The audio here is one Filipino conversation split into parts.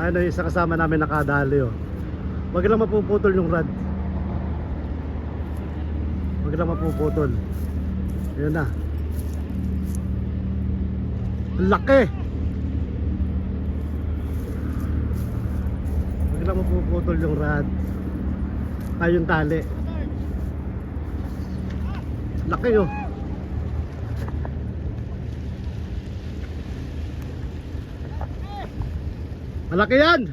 Ano yung isa kasama namin nakadali oh. Wag lang mapuputol yung rod. Wag lang mapuputol. Ayan na. Laki! Wag lang mapuputol yung rod. Ay yung tali. Laki oh. Malaki yan!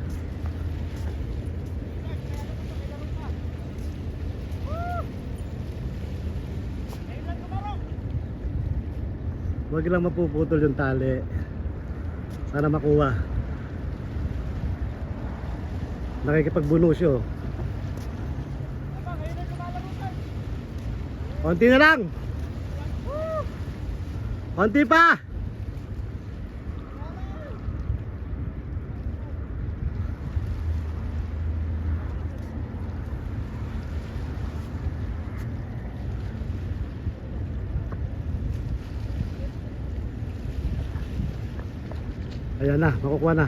Huwag lang mapuputol yung tali. Sana makuha. Nakikipagbuno siya. Konti na lang. Konti pa. Ayan na, makukuha na.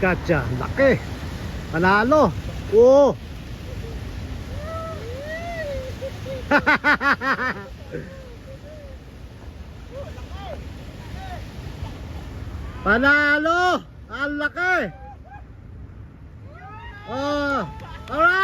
Gotcha, laki. Panalo. Oo. Panalo! Ang laki! Oh! Alright!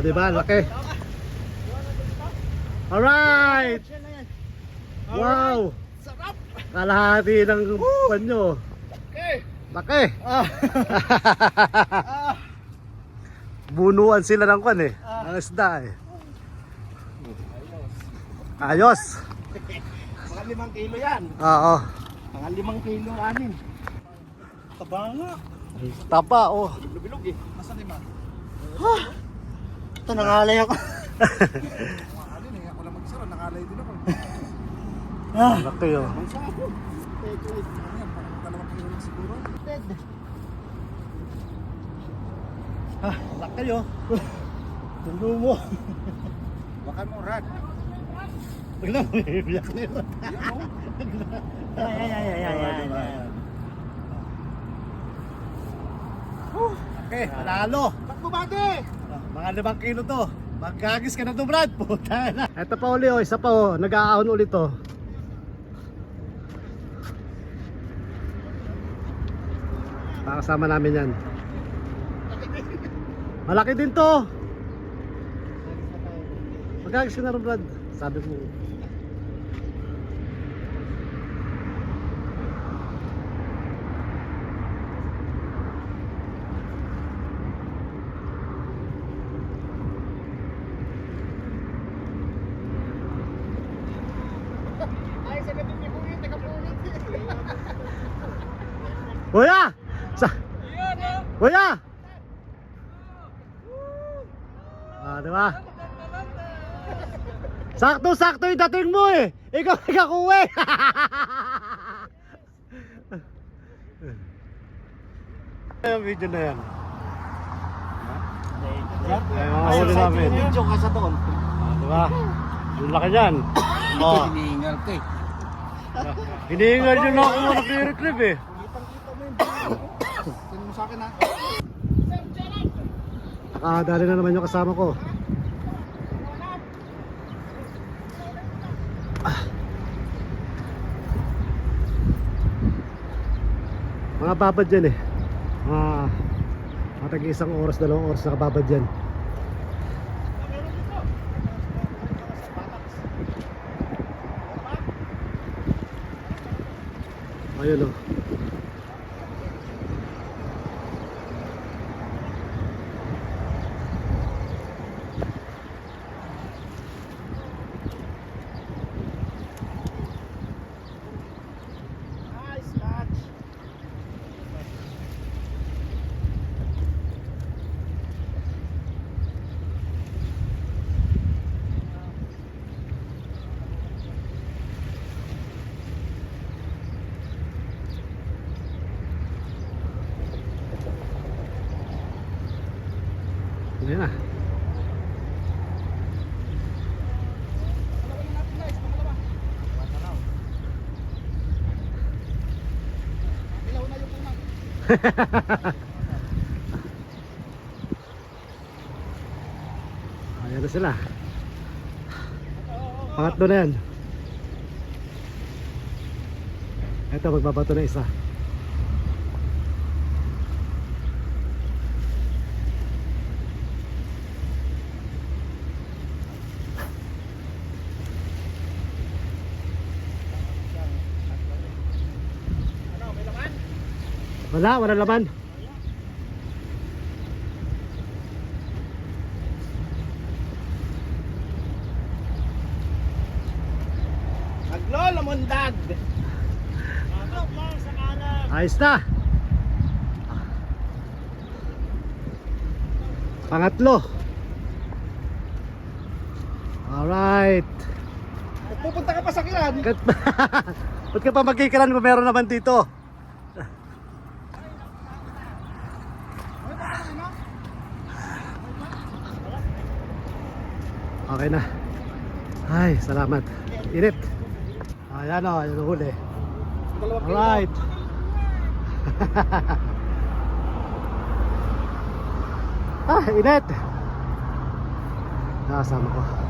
Ah, di ba? Laki. Alright! Wow! Sarap! Kalahati ng panyo. Okay. Laki! Ah. ah. Bunuan sila ng kwan eh. Ang isda eh. Ayos! Mga limang kilo yan. Oo. Mga limang kilo anin. Taba nga. Tapa oh. Bilog eh. Masa lima? Ito nangalay ako. Alin eh, ako lang mag-isara, nakalay din ako. ah. Laki oh. Ang sabo. Ano yan, parang dalawang kilo lang siguro. Dead. Ah, laki oh. Tundo mo. Baka mo, Rad. Bigla mo iiyak na yun. Ay, ay, ay, ay, ay, ay, ay. Okay, panalo. Ba't bumati? Mga limang kilo to. Magkagis ka na to Brad. Puta na. Ito pa uli oh. Isa pa oh. Nag-aahon ulit to. Pakasama namin yan. Malaki din to. Magkagis ka na rin Brad. Sabi ko. Ay, sa gabi niyo po yun, tagapulit. Kuya! Sa... Kuya! Ah, di ba? Sakto-sakto yung dating mo eh. Ikaw nagkakuha eh. Yung video na yan. Ay, mga huli namin. Video ka sa doon. Ah, di ba? Ang laki yan. Oh, Hinihingal ka eh. hinihingal yun ako mo nakireklib eh. Kitang-kita mo yun. Tingnan mo sa akin ha. Nakadali na naman yung kasama ko. Ah. Mga babad yan eh. Mga matag isang oras, dalawang oras nakababad yan. Ayun oh. Ayan na. Ayan na sila. Pangatlo na yan. Ito, magbabato na isa. Wala, wala laman. Naglolomondag. Ayos na. Pangatlo. Alright. Pupunta ka pa sa kilan. Kat Ba't ka pa magkikiran kung meron naman dito? Okay na. Ay, salamat. Init. Ayan o, yung huli. Alright. ah, init. Nakasama ko.